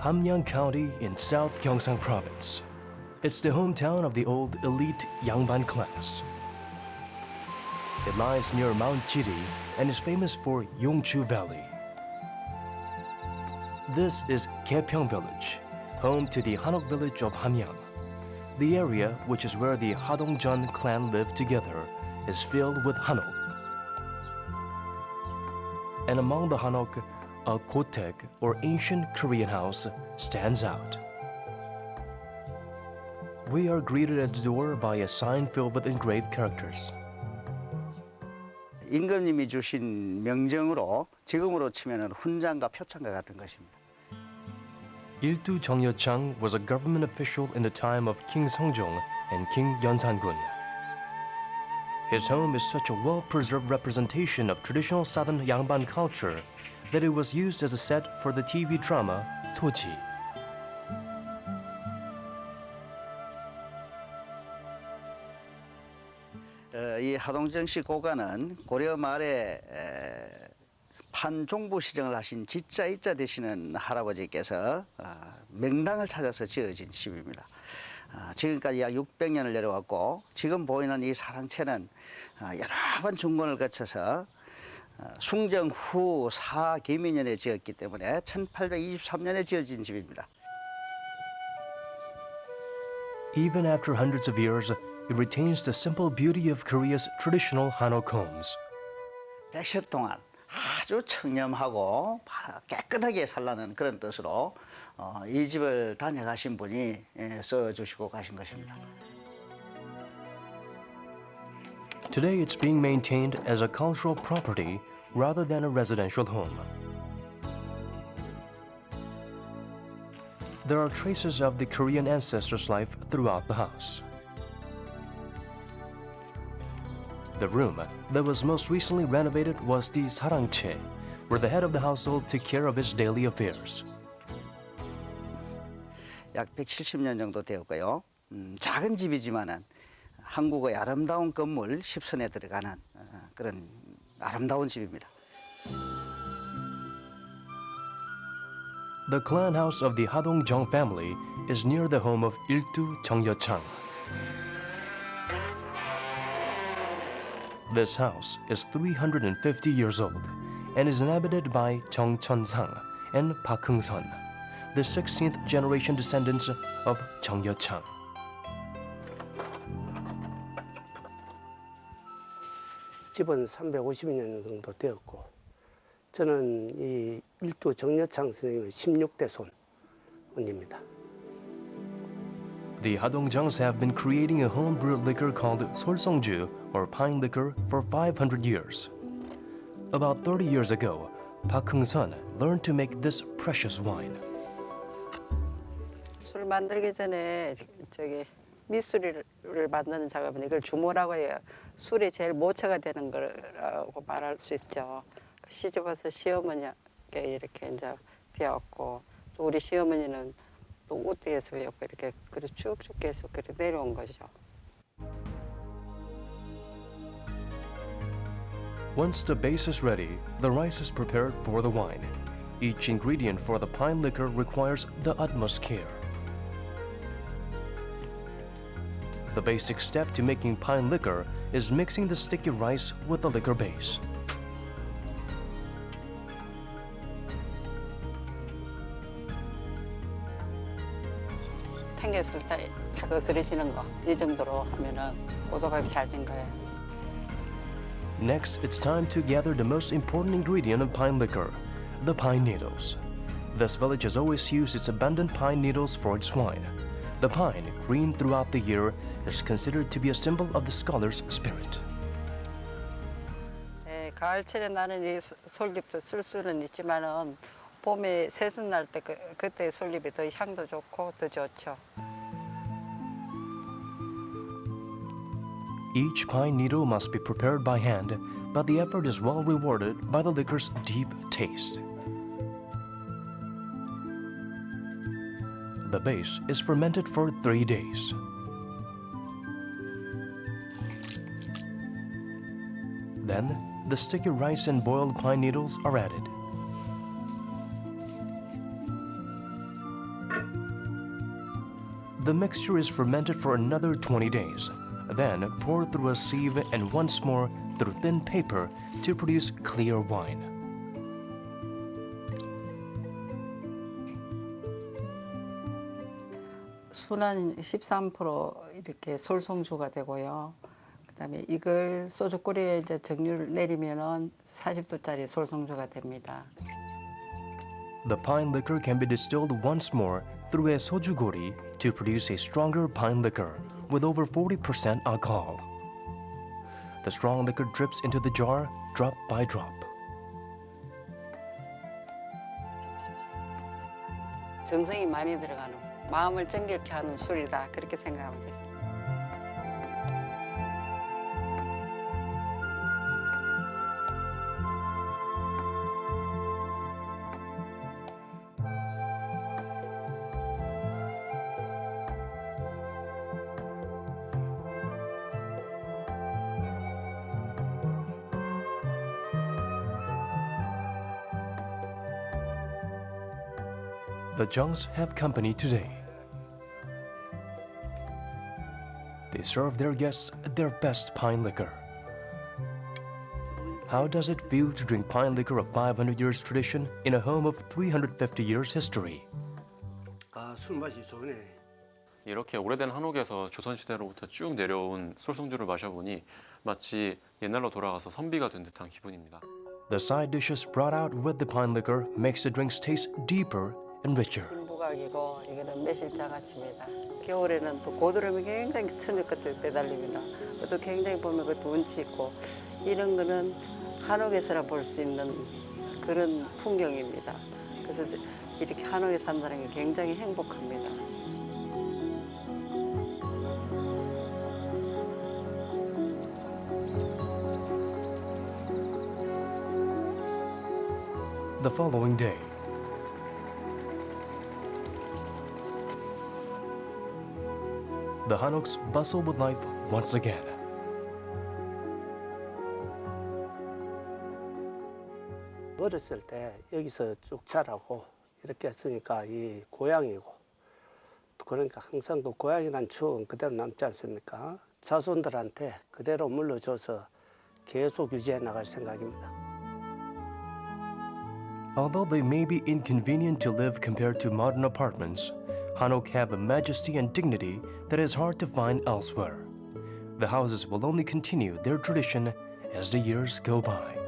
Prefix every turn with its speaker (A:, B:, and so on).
A: Hamgyang County in South Gyeongsang Province. It's the hometown of the old elite Yangban class. It lies near Mount Jiri and is famous for Yongchu Valley. This is Kaepyeong Village, home to the Hanok village of Hamyang. The area, which is where the Hadongjeon clan lived together, is filled with Hanok. And among the Hanok, a kotek or ancient Korean house stands out. We are greeted at the door by a sign filled with engraved characters.
B: 임금님이 주신 명정으로 지금으로 치면 훈장과 표창과 같은 것입니다.
A: Iltu Chongyeochang was a government official in the time of King Seongjong and King Yeonsan-gun. His home is such a well-preserved representation of traditional southern Yangban culture that it was used as a set for the TV drama Toji.
B: 어, 이 하동정 씨 고관은 고려 말에 에, 판종부 시정을 하신 지자 이자 되시는 할아버지께서 어, 명당을 찾아서 지어진 집입니다. 어, 지금까지 약 600년을 내려왔고 지금 보이는 이 사랑채는 어, 여러 번 중건을 거쳐서 어, 숭정 후 사계민년에 지었기 때문에 1823년에 지어진 집입니다.
A: Even after hundreds of years, it retains the simple beauty of Korea's traditional Hanok homes.
B: 100세 동안 아주 청렴하고 깨끗하게 살라는 그런 뜻으로 어, 이 집을 다녀가신 분이 예, 써주시고 가신 것입니다.
A: Today, it's being maintained as a cultural property rather than a residential home. There are traces of the Korean ancestors' life throughout the house. The room that was most recently renovated was the sarangche, where the head of the household took care of his daily affairs.
B: 약 170년 정도 되었고요. 음, 작은 집이지만은 한국의 아름다운 건물 10선에 들어가는 어, 그런 아름다운 집입니다.
A: The clan house of the Hadongjong family is near the home of Iltu Chongyeochang. This house is 350 years old and is inhabited by Chong Chon-sang and Park Hung-sun, the 16th generation descendants of Chongyeochang.
C: 집은 350년 정도 되었고 저는 이 일두 정여창 선생님의 16대 손입니다.
A: The Hadongjangs have been creating a home-brewed liquor called Solsongju or pine liquor for 500 years. About 30 years ago, Park Hung-sun learned to make this precious wine.
D: 술 만들기 전에 저기 미술을 만드는 작업은 이걸 주모라고 해요. 술이 제일 모처가 되는 거라고 말할 수 있죠. 시집와서 시어머니께 이렇게 이제 배웠고 또 우리 시어머니는 또 우대에서 배웠고 이렇게 그래 쭉쭉 계속 그렇게 내려온 거죠.
A: Once the base is ready, the rice is prepared for the wine. Each ingredient for the pine liquor requires the utmost care. The basic step to making pine liquor is mixing the sticky rice with the liquor base.
D: 탱겼을 때 다그스러지는 거 이 정도로 하면은 고도밥이 잘 된 거예요.
A: Next, it's time to gather the most important ingredient of pine liquor, the pine needles. This village has always used its abundant pine needles for its wine. The pine, green throughout the year, is considered to be a symbol of the scholar's spirit.
D: 예, 가을철에 나는 이 소- 솔잎도 쓸 수는 있지만은 봄에 새순 날 때 그, 그때 솔잎이 더 향도 좋고 더 좋죠.
A: Each pine needle must be prepared by hand, but the effort is well rewarded by the liquor's deep taste. The base is fermented for three days. Then, the sticky rice and boiled pine needles are added. The mixture is fermented for another 20 days, then poured through a sieve and once more through thin paper to produce clear wine.
D: 순한 13% 이렇게 솔송주가 되고요. 그다음에 이걸 소주꼬리에 이제 정류를 내리면은 40도짜리 솔송주가 됩니다.
A: The pine liquor can be distilled once more through a sojugori to produce a stronger pine liquor with over 40% alcohol. The strong liquor drips into the jar drop by drop.
D: 정성이 많이 들어가는 마음을 정결케 하는 술이다 그렇게 생각하면 되죠.
A: The Junks have company today. They serve their guests their best pine liquor. How does it feel to drink pine liquor of 500 years tradition in a home of 350 years history?
C: 아, 술 맛이 좋네.
E: 이렇게 오래된 한옥에서 조선시대로부터 쭉 내려온 솔송주를 마셔보니 마치 옛날로 돌아가서 선비가 된 듯한 기분입니다.
A: The side dishes brought out with the pine liquor makes the drinks taste deeper and richer.
D: 흰부각이고 이거는 매실장아찌입니다. 겨울에는 또 고드름이 굉장히 천연 끝에 매달립니다. 그것도 굉장히 보면 그것도 운치 있고 이런 거는 한옥에서나 볼 수 있는 그런 풍경입니다. 그래서 이렇게 한옥에 산다는 게 굉장히 행복합니다.
A: The following day, the Hanuks bustle with life once again.
C: 어렸을 때 여기서 쭉 자라고 이렇게 했으니까 이 고향이고 또 그러니까 항상 또 고향이란 추억은 그대로 남지 않습니까? 자손들한테 그대로 물려줘서 계속 유지해 나갈 생각입니다.
A: Although they may be inconvenient to live compared to modern apartments, Hanok have a majesty and dignity that is hard to find elsewhere. The houses will only continue their tradition as the years go by.